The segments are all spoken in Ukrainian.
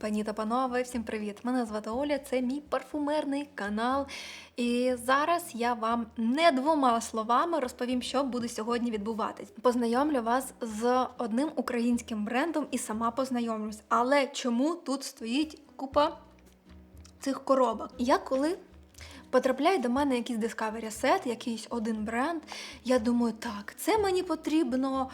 Пані та панове, всім привіт! Мене звати Оля, це мій парфумерний канал. І зараз я вам не двома словами розповім, що буде сьогодні відбуватись. Познайомлю вас з одним українським брендом і сама познайомлюсь. Але чому тут стоїть купа цих коробок? Я коли потрапляє до мене якийсь Discovery Set, якийсь один бренд, я думаю, так, це мені потрібно.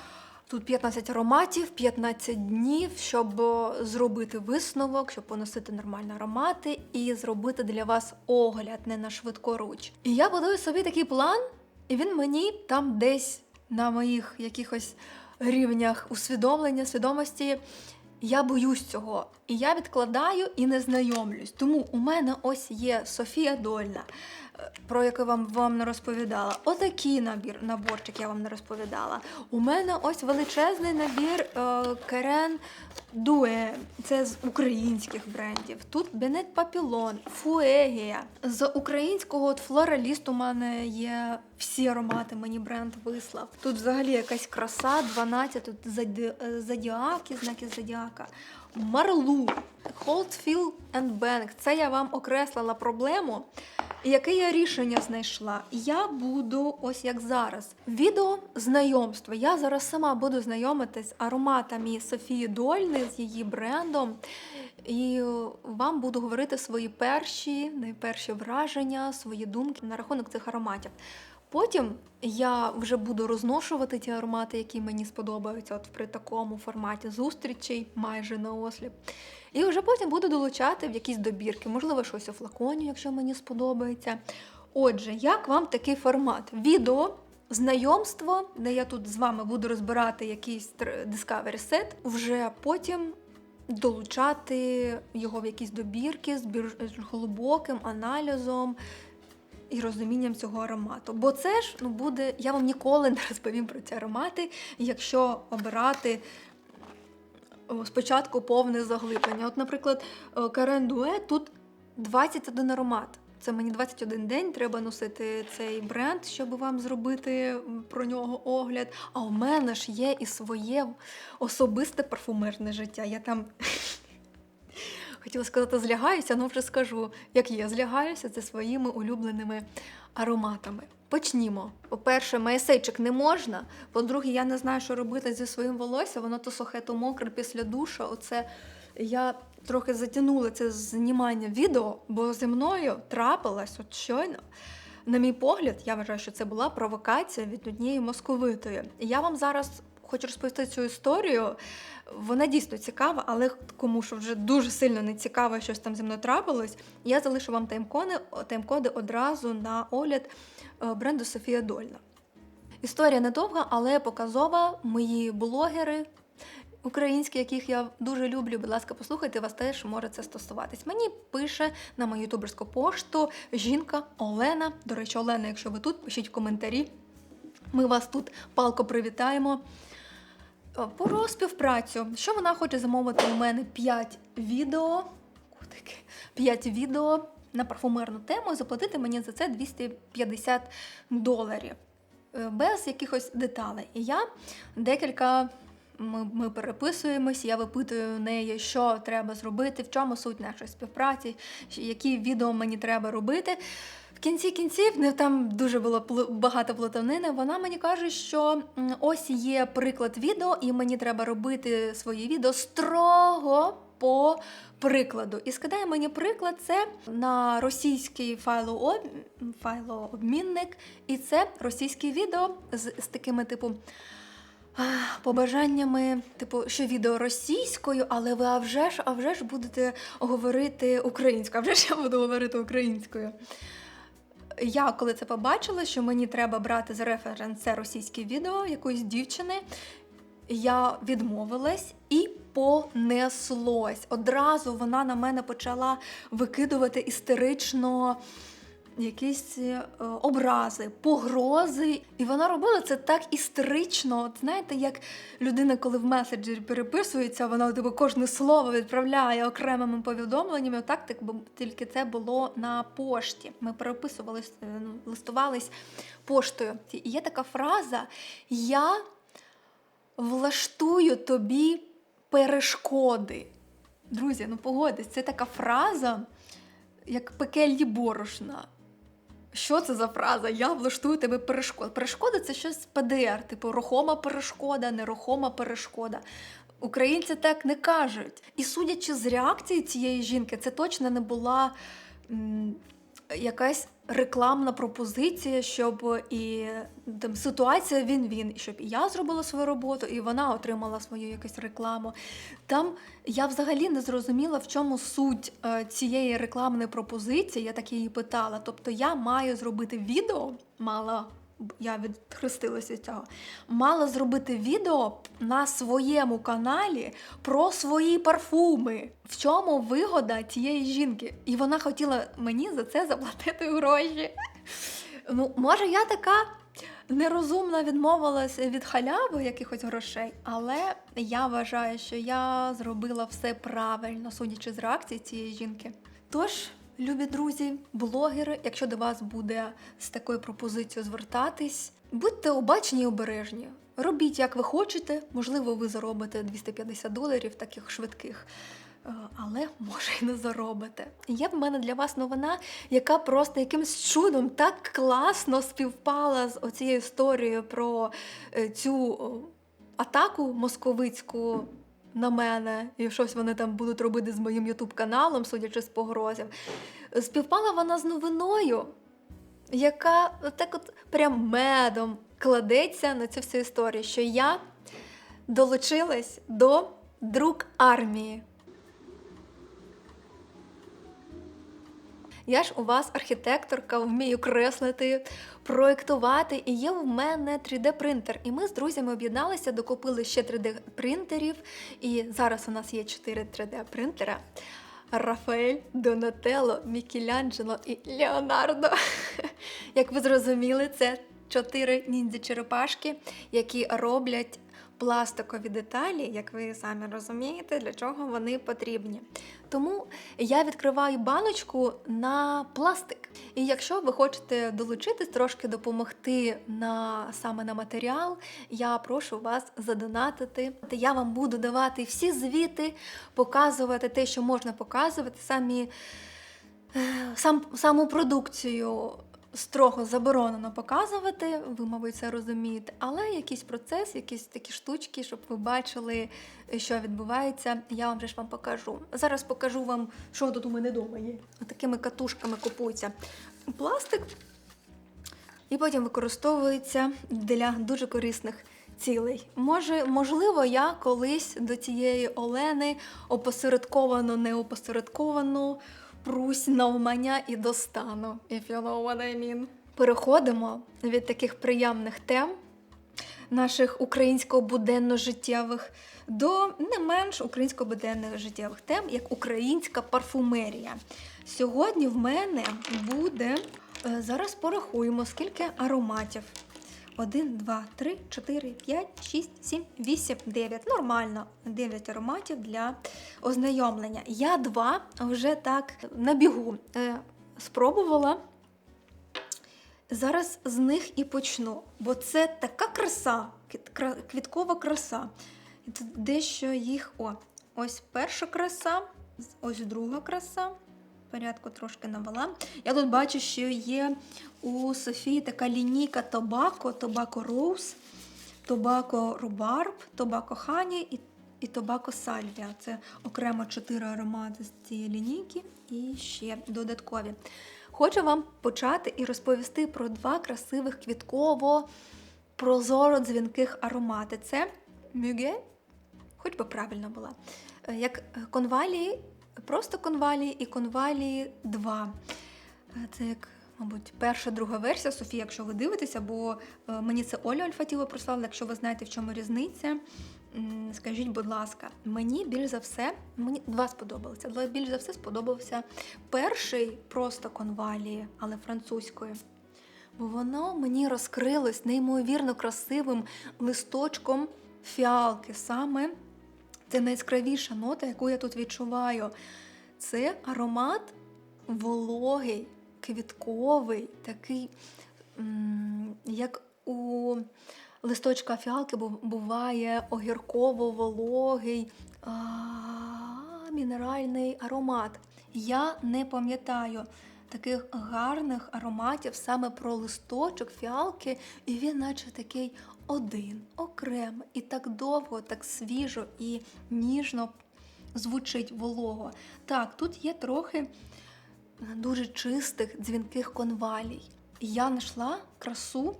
Тут 15 ароматів, 15 днів, щоб е, зробити висновок, щоб поносити нормальні аромати і зробити для вас огляд не на швидкоруч. І я будую собі такий план, і він мені там десь на моїх якихось рівнях усвідомлення, свідомості. Я боюсь цього, і я відкладаю і не знайомлюсь. Тому у мене ось є Софія Дольна, про яку вам вам не розповідала. Отакий набір, наборчик я вам не розповідала. У мене ось величезний набір Керен Дуе. Це з українських брендів. Тут Бенет Папілон, Фуегія. З українського от флораліст у мене є всі аромати, мені бренд вислав. Тут взагалі якась краса, 12, тут заді... е, зодіаки, знаки зодіака. Марлу, and Bank. Це я вам окреслила проблему. Яке я рішення знайшла? Я буду ось як зараз. Відео знайомства. Я зараз сама буду знайомитись з ароматами Софії Дольни з її брендом. І вам буду говорити свої перші, найперші враження, свої думки на рахунок цих ароматів. Потім я вже буду розношувати ті аромати, які мені сподобаються, от при такому форматі зустрічей, майже на осліп. І вже потім буду долучати в якісь добірки, можливо, щось у флаконі, якщо мені сподобається. Отже, як вам такий формат? Відео. Знайомство, де я тут з вами буду розбирати якийсь Discovery Set, вже потім долучати його в якісь добірки з більш глибоким аналізом і розумінням цього аромату. Бо це ж ну, буде, я вам ніколи не розповім про ці аромати, якщо обирати спочатку повне заглиблення. От, наприклад, Карен Дуе тут 21 аромат. Це мені 21 день треба носити цей бренд, щоб вам зробити про нього огляд. А у мене ж є і своє особисте парфумерне життя. Я там хотіла сказати, злягаюся, але вже скажу, як є, злягаюся це своїми улюбленими ароматами. Почнімо. По-перше, майсейчик не можна. По-друге, я не знаю, що робити зі своїм волоссям, воно то сухе, то мокре після душа. Оце я трохи затягнула це знімання відео, бо зі мною трапилось от щойно. На мій погляд, я вважаю, що це була провокація від однієї московитої. Я вам зараз хочу розповісти цю історію. Вона дійсно цікава, але кому що вже дуже сильно не цікаво, щось там зі мною трапилось. Я залишу вам таймкоди, одразу на огляд е, бренду Софія Дольна. Історія недовга, але показова. Мої блогери українські, яких я дуже люблю, будь ласка, послухайте, вас теж може це стосуватись. Мені пише на мою ютуберську пошту жінка Олена. До речі, Олена, якщо ви тут, пишіть коментарі. Ми вас тут палко привітаємо. Е, Про співпрацю. Що вона хоче замовити у мене 5 відео. Котики, 5 відео на парфумерну тему і заплатити мені за це 250 доларів. Е, Без якихось деталей. І я декілька. Ми, ми переписуємось, я випитую у неї, що треба зробити, в чому суть нашої співпраці, які відео мені треба робити. В кінці кінців не там дуже було багато плутанини. Вона мені каже, що ось є приклад відео, і мені треба робити свої відео строго по прикладу. І скидає мені приклад це на російський файлооб... файлообмінник, і це російське відео з, з такими типу. Побажаннями, типу, що відео російською, але ви а вже ж, а ж будете говорити українською, а вже ж я буду говорити українською. Я коли це побачила, що мені треба брати за референс це російське відео якоїсь дівчини, я відмовилась і понеслось. Одразу вона на мене почала викидувати істерично якісь е, образи, погрози. І вона робила це так істерично. От знаєте, як людина, коли в меседжері переписується, вона типу, кожне слово відправляє окремими повідомленнями. Отак так, тільки це було на пошті. Ми переписувались, е, ну, листувались поштою. І є така фраза: Я влаштую тобі перешкоди. Друзі, ну погодьтесь, це така фраза, як пекельні борошна. Що це за фраза? Я влаштую тебе перешкод. Перешкода це щось з ПДР, типу рухома перешкода, нерухома перешкода. Українці так не кажуть. І судячи з реакції цієї жінки, це точно не була якась рекламна пропозиція, щоб і там ситуація він-він, щоб і я зробила свою роботу, і вона отримала свою якусь рекламу. Там я взагалі не зрозуміла, в чому суть е, цієї рекламної пропозиції. Я так її питала. Тобто я маю зробити відео, мала. Я відхрестилася від цього. Мала зробити відео на своєму каналі про свої парфуми. В чому вигода цієї жінки? І вона хотіла мені за це заплатити гроші. Ну, може, я така нерозумно відмовилася від халяви якихось грошей, але я вважаю, що я зробила все правильно, судячи з реакції цієї жінки. Тож, любі друзі, блогери, якщо до вас буде з такою пропозицією звертатись, будьте обачні і обережні. Робіть, як ви хочете, можливо, ви заробите 250 доларів таких швидких. Е, Але може і не заробите. Є в мене для вас новина, яка просто якимсь чудом так класно співпала з оцією історією про е, цю атаку московицьку на мене, і щось вони там будуть робити з моїм ютуб каналом, судячи з погрозів. Співпала вона з новиною, яка так от прям медом кладеться на цю всю історію, що я долучилась до друк армії. Я ж у вас архітекторка, вмію креслити, проєктувати, і є в мене 3D-принтер. І ми з друзями об'єдналися, докупили ще 3D-принтерів, і зараз у нас є 4 3D-принтера. Рафаель, Донателло, Мікеланджело і Леонардо. Як ви зрозуміли, це чотири ніндзя-черепашки, які роблять пластикові деталі, як ви самі розумієте, для чого вони потрібні. Тому я відкриваю баночку на пластик. І якщо ви хочете долучитись, трошки допомогти на саме на матеріал, я прошу вас задонатити. Я вам буду давати всі звіти, показувати те, що можна показувати, самі е, сам, саму продукцію строго заборонено показувати, ви, мабуть, це розумієте, але якийсь процес, якісь такі штучки, щоб ви бачили, що відбувається, я вам вже ж вам покажу. Зараз покажу вам, що тут у мене вдома є. Такими катушками купується пластик, і потім використовується для дуже корисних. Цілей. Може, можливо, я колись до цієї Олени опосередковано, неопосередковано прусь навмання і достану, if you know what I mean. Переходимо від таких приємних тем наших українсько-буденно-життєвих до не менш українсько-буденних життєвих тем, як українська парфумерія. Сьогодні в мене буде, е, зараз порахуємо, скільки ароматів. 1, 2, 3, 4, 5, 6, 7, 8, 9. Нормально. 9 ароматів для ознайомлення. Я два вже так на бігу е, спробувала. Зараз з них і почну, бо це така краса, квіткова краса. Дещо їх. О, ось перша краса, ось друга краса. Порядку трошки навела. Я тут бачу, що є у Софії така лінійка Тобако, Тобако Роуз, Тобако Рубарб, Тобако Хані і і Тобако Сальвія. Це окремо чотири аромати з цієї лінійки і ще додаткові. Хочу вам почати і розповісти про два красивих квітково прозоро дзвінких аромати. Це мюге, хоч би правильно була, як конвалії, просто конвалії і конвалії 2. Це як Мабуть, перша, друга версія Софія, якщо ви дивитеся, бо е, мені це Оля Ольфатіва прислала. Якщо ви знаєте, в чому різниця, скажіть, будь ласка, мені більш за все, мені два сподобалися, але більш за все сподобався перший просто конвалії, але французькою. Бо воно мені розкрилось неймовірно красивим листочком фіалки. Саме це найяскравіша нота, яку я тут відчуваю. Це аромат вологий квітковий, такий, як у листочка фіалки буває огірково-вологий, мінеральний аромат. Я не пам'ятаю таких гарних ароматів саме про листочок, фіалки, і він, наче такий один, окремий, і так довго, так свіжо і ніжно звучить волого. Так, тут є трохи дуже чистих дзвінких конвалій. Я знайшла красу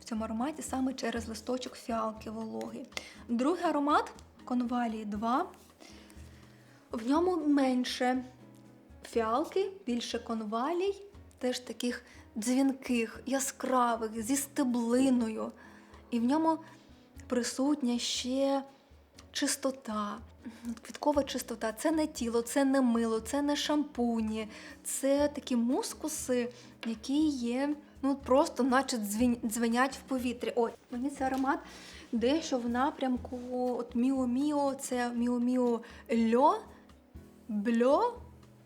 в цьому ароматі саме через листочок фіалки вологий. Другий аромат конвалії 2. В ньому менше фіалки, більше конвалій, теж таких дзвінких, яскравих, зі стеблиною. І в ньому присутня ще чистота, квіткова чистота. Це не тіло, це не мило, це не шампуні, це такі мускуси, які є ну, просто наче дзвенять в повітрі. Ой, мені цей аромат дещо в напрямку от Міо-Міо, це Міо-Міо Льо, Бльо.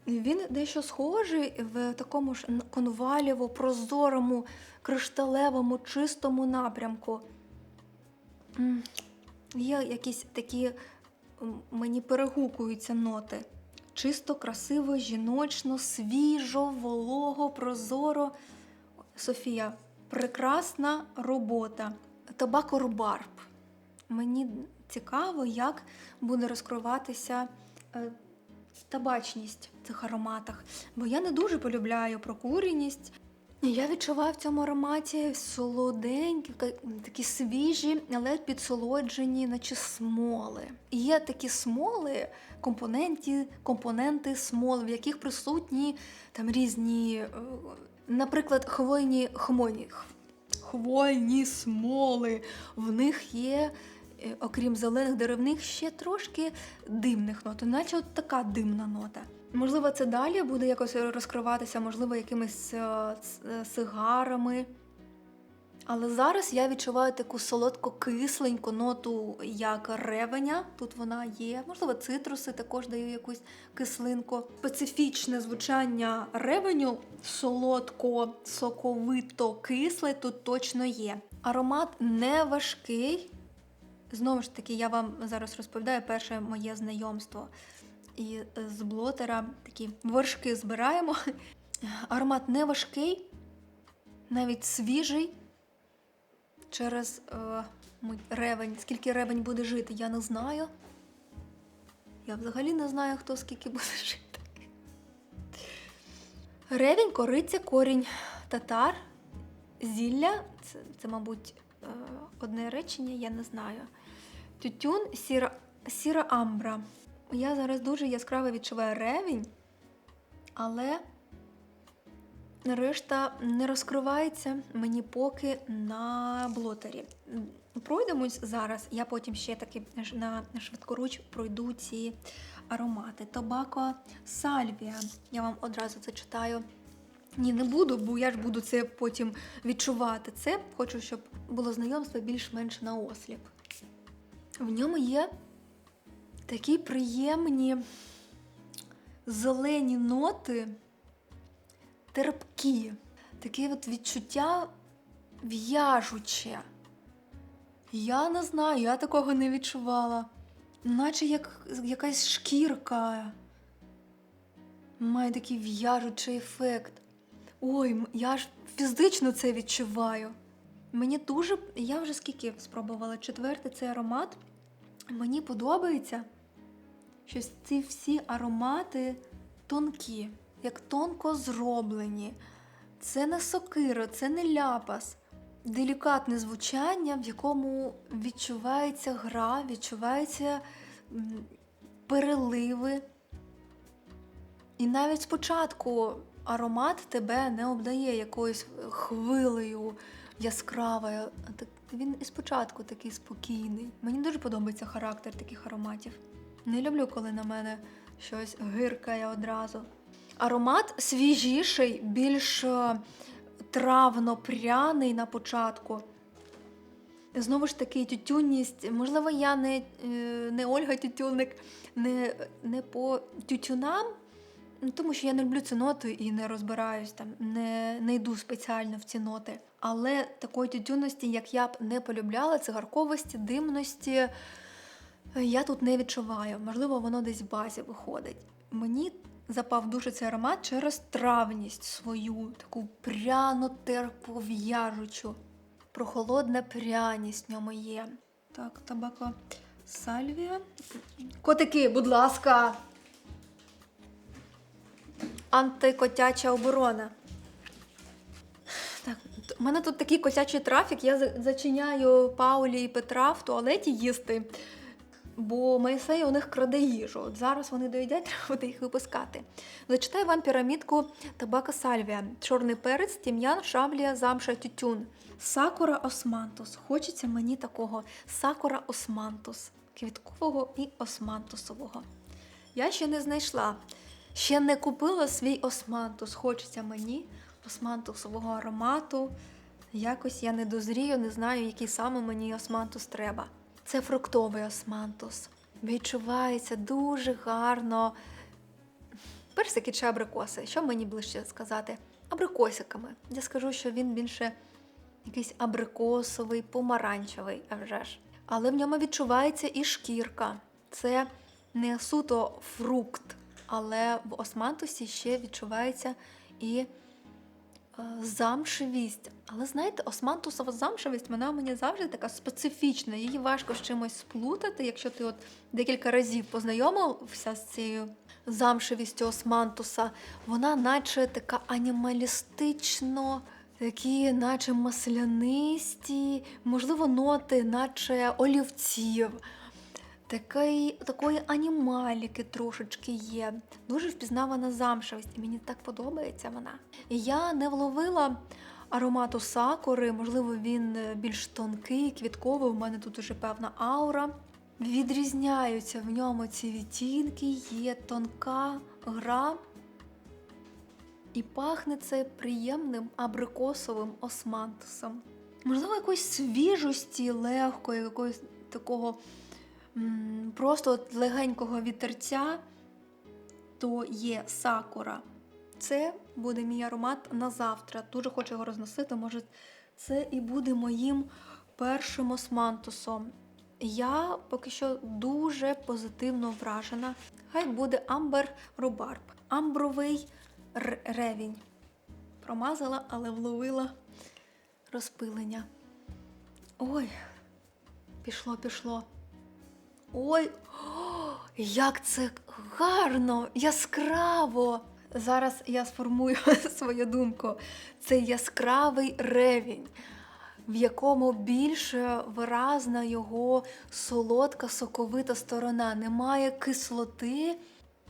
Він дещо схожий в такому ж конвалєво, прозорому, кришталевому, чистому напрямку. Є якісь такі мені перегукуються ноти. Чисто, красиво, жіночно, свіжо, волого, прозоро. Софія, прекрасна робота. Табакорбарб. Мені цікаво, як буде розкриватися е, табачність в цих ароматах. Бо я не дуже полюбляю прокуреність. Я відчуваю в цьому ароматі солоденькі, такі свіжі, але підсолоджені, наче смоли. Є такі смоли, компоненти, компоненти смол, в яких присутні там різні, е, наприклад, хвойні хмоні. Хвойні смоли. В них є, окрім зелених деревних, ще трошки димних нот, наче от така димна нота. Можливо, це далі буде якось розкриватися, можливо, якимись е, е, сигарами. Але зараз я відчуваю таку солодко-кисленьку ноту, як ревеня. Тут вона є. Можливо, цитруси також дають якусь кислинку. Специфічне звучання ревеню солодко, соковито, кисле тут точно є. Аромат не важкий. Знову ж таки, я вам зараз розповідаю перше моє знайомство. І е, з блотера такі вершки збираємо. Аромат не важкий, навіть свіжий. Через е, ревень. Скільки ревень буде жити, я не знаю. Я взагалі не знаю, хто скільки буде жити. Ревень, кориця, корінь татар, зілля. Це, це мабуть, одне речення, я не знаю. Тютюн, сіра, сіра амбра. Я зараз дуже яскраво відчуваю ревень, але решта не розкривається мені поки на блотері. Пройдемось зараз, я потім ще таки на швидкоруч пройду ці аромати. Тобако сальвія. Я вам одразу зачитаю. Ні, не буду, бо я ж буду це потім відчувати. Це хочу, щоб було знайомство більш-менш на осліп. В ньому є такі приємні зелені ноти, терпкі, таке от відчуття в'яжуче. Я не знаю, я такого не відчувала. Наче як якась шкірка. Має такий в'яжучий ефект. Ой, я ж фізично це відчуваю. Мені дуже. Я вже скільки спробувала четвертий цей аромат. Мені подобається, що ці всі аромати тонкі, як тонко зроблені. Це не сокира, це не ляпас. Делікатне звучання, в якому відчувається гра, відчуваються переливи. І навіть спочатку аромат тебе не обдає якоюсь хвилею яскравою. Він і спочатку такий спокійний. Мені дуже подобається характер таких ароматів. Не люблю, коли на мене щось гиркає одразу. Аромат свіжіший, більш е, травно-пряний на початку. Знову ж таки, тютюнність. Можливо, я не, е, не Ольга Тютюнник, не, не по тютюнам, тому що я не люблю ці ноти і не розбираюсь там, не, не йду спеціально в ці ноти. Але такої тютюнності, як я б не полюбляла, цигарковості, димності, Я тут не відчуваю, можливо, воно десь в базі виходить. Мені запав дуже цей аромат через травність свою, таку пряну терпов'яжучу. Прохолодна пряність в ньому є. Так, табако сальвія. Котики, будь ласка. Антикотяча оборона. Так, у мене тут такий котячий трафік. Я зачиняю Паулі і Петра в туалеті їсти, бо Моїсей у них краде їжу. От зараз вони доїдять, треба буде їх випускати. Зачитаю вам пірамідку табака сальвія, чорний перець, тім'ян, шавлія, замша, тютюн. Сакура османтус. Хочеться мені такого сакура османтус, квіткового і османтусового. Я ще не знайшла. Ще не купила свій османтус. Хочеться мені османтусового аромату. Якось я не дозрію, не знаю, який саме мені османтус треба. Це фруктовий османтус. Відчувається дуже гарно. Персики чи абрикоси. Що мені ближче сказати? Абрикосиками. Я скажу, що він більше якийсь абрикосовий, помаранчевий, а вже ж. Але в ньому відчувається і шкірка. Це не суто фрукт, але в османтусі ще відчувається і е, замшевість. Але знаєте, османтусова замшевість, вона мені завжди така специфічна. Її важко з чимось сплутати. Якщо ти от декілька разів познайомився з цією замшевістю османтуса, вона наче така анімалістично. Такі, наче маслянисті, можливо, ноти, наче олівців. Такий, такої анімаліки трошечки є. Дуже впізнавана замшевість, і мені так подобається вона. Я не вловила аромату сакури, можливо, він е, більш тонкий, квітковий. У мене тут уже певна аура. Відрізняються в ньому ці відтінки, є тонка гра. І пахне це приємним абрикосовим османтусом. Можливо, якоїсь свіжості, легкої, якогось такого просто от легенького вітерця, то є сакура. Це буде мій аромат на завтра. Дуже хочу його розносити. Може, це і буде моїм першим османтусом. Я поки що дуже позитивно вражена. Хай буде амбер рубарб. Амбровий ревінь. Промазала, але вловила розпилення. Ой, пішло, пішло. Ой, о, як це гарно, яскраво. Зараз я сформую свою думку. Це яскравий ревінь, в якому більш виразна його солодка, соковита сторона. Немає кислоти,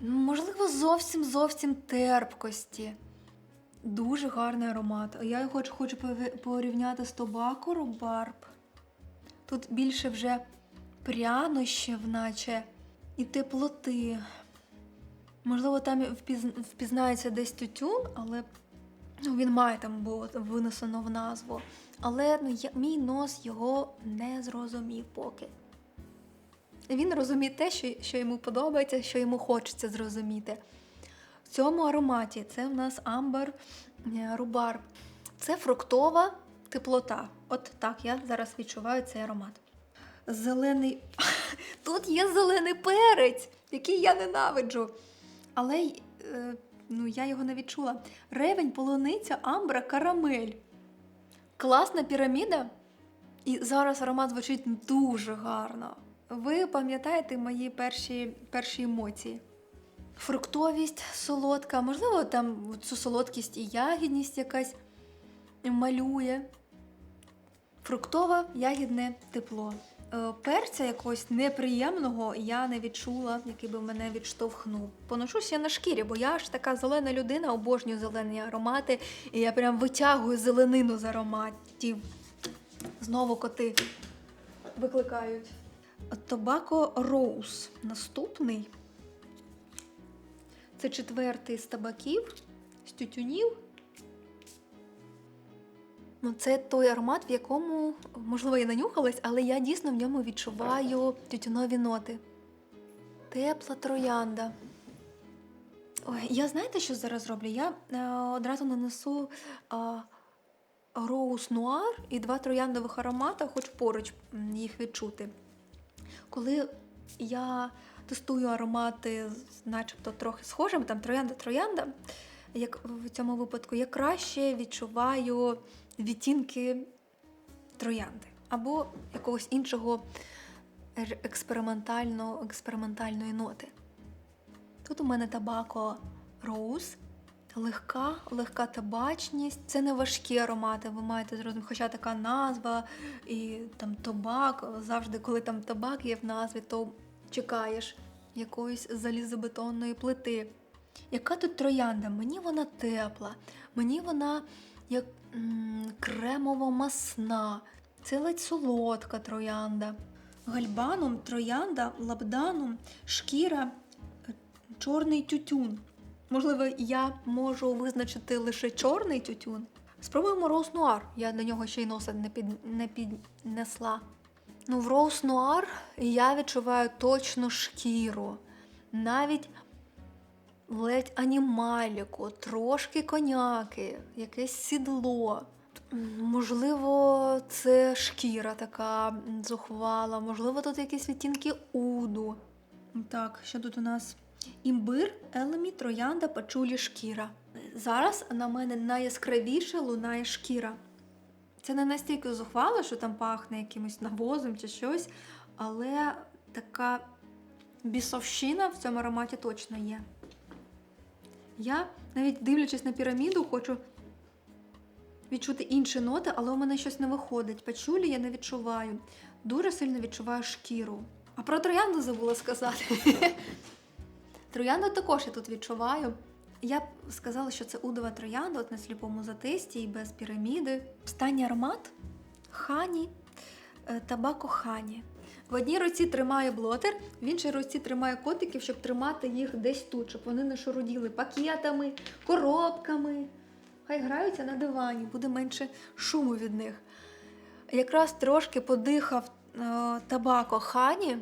можливо, зовсім зовсім терпкості. Дуже гарний аромат. Я його хочу, порівняти з Тобако Рубарб. Тут більше вже прянощів, наче, і теплоти. Можливо, там впізнається десь тютюн, але ну, він має там було винесено в назву. Але ну, я, мій нос його не зрозумів поки. Він розуміє те, що, що йому подобається, що йому хочеться зрозуміти. В цьому ароматі це в нас амбер е, рубар. Це фруктова теплота. От так я зараз відчуваю цей аромат. Зелений. Тут є зелений перець, який я ненавиджу. Але е, ну, я його не відчула. Ревень, полуниця, амбра, карамель. Класна піраміда. І зараз аромат звучить дуже гарно. Ви пам'ятаєте мої перші, перші емоції? Фруктовість солодка, можливо, там цю солодкість і ягідність якась малює. Фруктове ягідне тепло. Е, Перця якогось неприємного я не відчула, який би мене відштовхнув. Поношусь я на шкірі, бо я ж така зелена людина, обожнюю зелені аромати, і я прям витягую зеленину з ароматів. Знову коти викликають. Тобако Роуз. Наступний. Це четвертий з табаків, з тютюнів. Ну, це той аромат, в якому, можливо, я нанюхалась, але я дійсно в ньому відчуваю тютюнові ноти. Тепла троянда. Ой, я знаєте, що зараз роблю? Я е, одразу нанесу е, роуз нуар і два трояндових аромата, хоч поруч їх відчути. Коли я тестую аромати, начебто трохи схожими, там троянда-троянда. Як в цьому випадку я краще відчуваю відтінки троянди або якогось іншого ер- експериментального, експериментальної ноти. Тут у мене табако роуз, легка, легка табачність. Це не важкі аромати, ви маєте зрозуміти, хоча така назва і там табак. Завжди, коли там табак є в назві, то чекаєш якоїсь залізобетонної плити. Яка тут троянда? Мені вона тепла, мені вона як м, кремово-масна, це ледь солодка троянда. Гальбаном, троянда, лабданом, шкіра, е, чорний тютюн. Можливо, я можу визначити лише чорний тютюн. Спробуємо роуз нуар. Я до нього ще й носа не, під, не піднесла. Ну, в роуз нуар я відчуваю точно шкіру. Навіть ледь анімаліку, трошки коняки, якесь сідло. Можливо, це шкіра така зухвала, можливо, тут якісь відтінки уду. Так, що тут у нас? Імбир, елемі, троянда, пачулі, шкіра. Зараз на мене найяскравіше лунає шкіра. Це не настільки зухвало, що там пахне якимось навозом чи щось, але така бісовщина в цьому ароматі точно є. Я, навіть дивлячись на піраміду, хочу відчути інші ноти, але у мене щось не виходить. Пачулі я не відчуваю. Дуже сильно відчуваю шкіру. А про троянду забула сказати. Троянду також я тут відчуваю. Я б сказала, що це удова троянда, от на сліпому затисті і без піраміди. Останній аромат хані, е, табако хані. В одній руці тримаю блотер, в іншій руці тримаю котиків, щоб тримати їх десь тут, щоб вони не шаруділи пакетами, коробками. Хай граються на дивані, буде менше шуму від них. Якраз трошки подихав е, табако хані.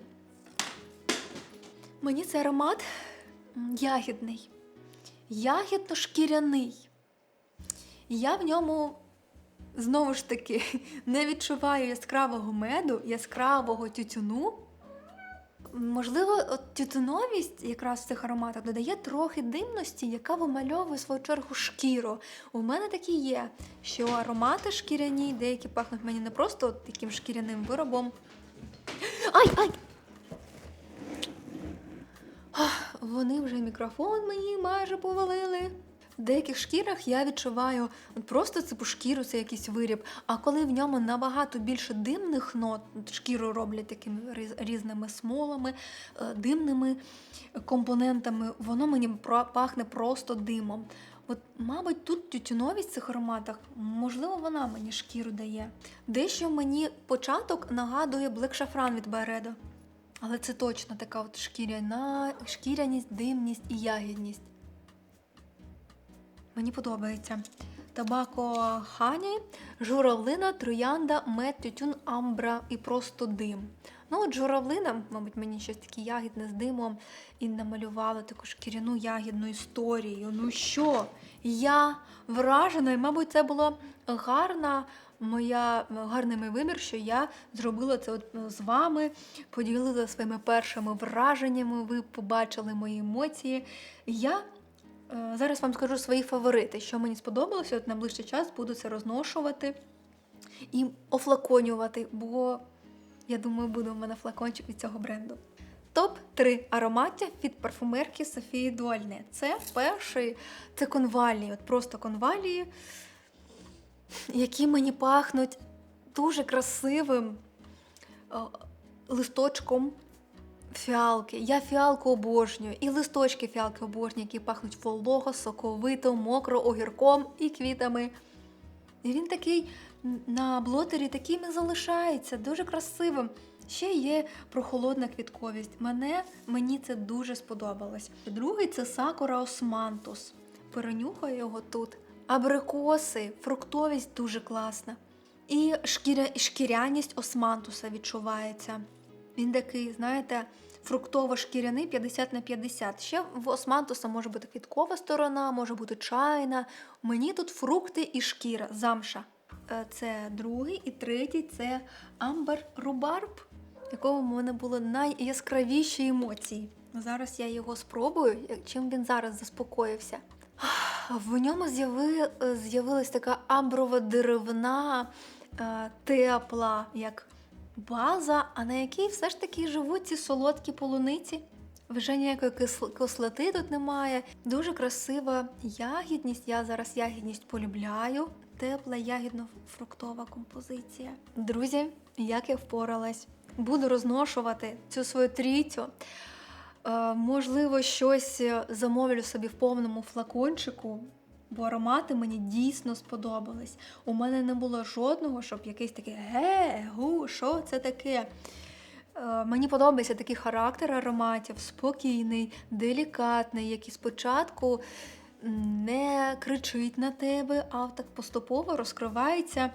Мені цей аромат ягідний, ягідно-шкіряний. Я в ньому знову ж таки не відчуваю яскравого меду, яскравого тютюну. Можливо, от тютюновість якраз в цих ароматах додає трохи димності, яка вимальовує в свою чергу шкіру. У мене такі є, що аромати шкіряні, деякі пахнуть мені не просто от таким шкіряним виробом. Ай, ай! Вони вже мікрофон мені майже повалили. В деяких шкірах я відчуваю просто ципу шкіру, це якийсь виріб. А коли в ньому набагато більше димних нот, шкіру роблять такими різними смолами, е, димними компонентами, воно мені пахне просто димом. От, мабуть, тут тютюновість в цих ароматах, можливо, вона мені шкіру дає. Дещо мені початок нагадує Black Шафран від Байредо. Але це точно така от шкіряна, шкіряність, димність і ягідність. Мені подобається. Табако хані, журавлина, троянда, мед, тютюн, амбра і просто дим. Ну, от журавлина, мабуть, мені щось таке ягідне з димом і намалювала таку шкіряну ягідну історію. Ну що? Я вражена, і, мабуть, це була гарна моя гарний мій вибір, що я зробила це от з вами, поділила своїми першими враженнями, ви побачили мої емоції. Я Зараз вам скажу свої фаворити, що мені сподобалося, от на ближчий час буду це розношувати і офлаконювати, бо я думаю, буде у мене флакончик від цього бренду. Топ-3 ароматів від парфумерки Софії Дуальне. Це перший це конвалії, от просто конвалії, які мені пахнуть дуже красивим е, листочком Фіалки. Я фіалку обожнюю, і листочки фіалки обожнюю, які пахнуть волого, соковито, мокро, огірком і квітами. І він такий на блотері таким і залишається, дуже красивим. Ще є прохолодна квітковість. Мене, мені це дуже сподобалось. Другий це Сакура Османтус. Перенюхаю його тут. Абрикоси, фруктовість дуже класна. І шкіря, шкіряність османтуса відчувається. Він такий, знаєте, фруктово-шкіряний 50 на 50. Ще в османтуса може бути квіткова сторона, може бути чайна. Мені тут фрукти і шкіра, замша. Е, Це другий і третій це амбер рубарб. якого в мене були найяскравіші емоції. Зараз я його спробую, чим він зараз заспокоївся. В ньому е, з'явилась така амброва деревна, е, тепла, як база, а на якій все ж таки живуть ці солодкі полуниці. Вже ніякої кис- кислоти тут немає. Дуже красива ягідність. Я зараз ягідність полюбляю. Тепла ягідно-фруктова композиція. Друзі, як я впоралась? Буду розношувати цю свою трійцю. Е, можливо, щось е, замовлю собі в повному флакончику, бо аромати мені дійсно сподобались. У мене не було жодного, щоб якийсь такий ге, гу, що це таке. Е, Мені подобається такий характер ароматів, спокійний, делікатний, який спочатку не кричить на тебе, а так поступово розкривається,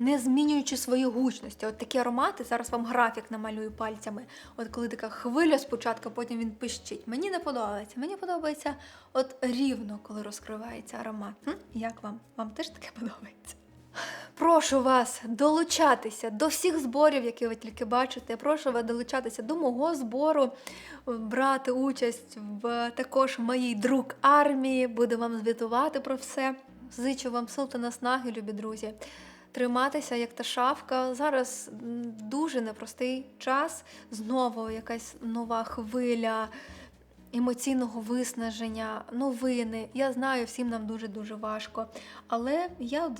не змінюючи свої гучності. От такі аромати, зараз вам графік намалюю пальцями. От коли така хвиля спочатку, потім він пищить. Мені не подобається. Мені подобається от рівно, коли розкривається аромат. М? Як вам? Вам теж таке подобається? Прошу вас долучатися до всіх зборів, які ви тільки бачите. Прошу вас долучатися до мого збору, брати участь в також моїй друг армії. Буду вам звітувати про все. Зичу вам сил та наснаги, любі друзі. Триматися як та шавка. Зараз дуже непростий час. Знову якась нова хвиля емоційного виснаження, новини. Я знаю, всім нам дуже-дуже важко. Але я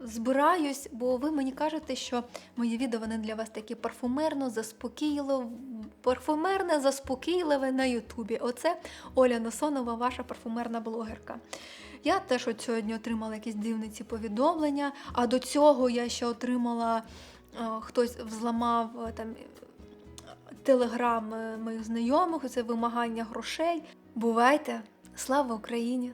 збираюсь, бо ви мені кажете, що мої відео вони для вас такі парфумерно, заспокійливо, парфумерне, заспокійливе на Ютубі. Оце Оля Носонова, ваша парфумерна блогерка. Я теж от сьогодні отримала якісь дивні ці повідомлення, а до цього я ще отримала, е, хтось взламав е, там телеграм е, моїх знайомих, це вимагання грошей. Бувайте! Слава Україні!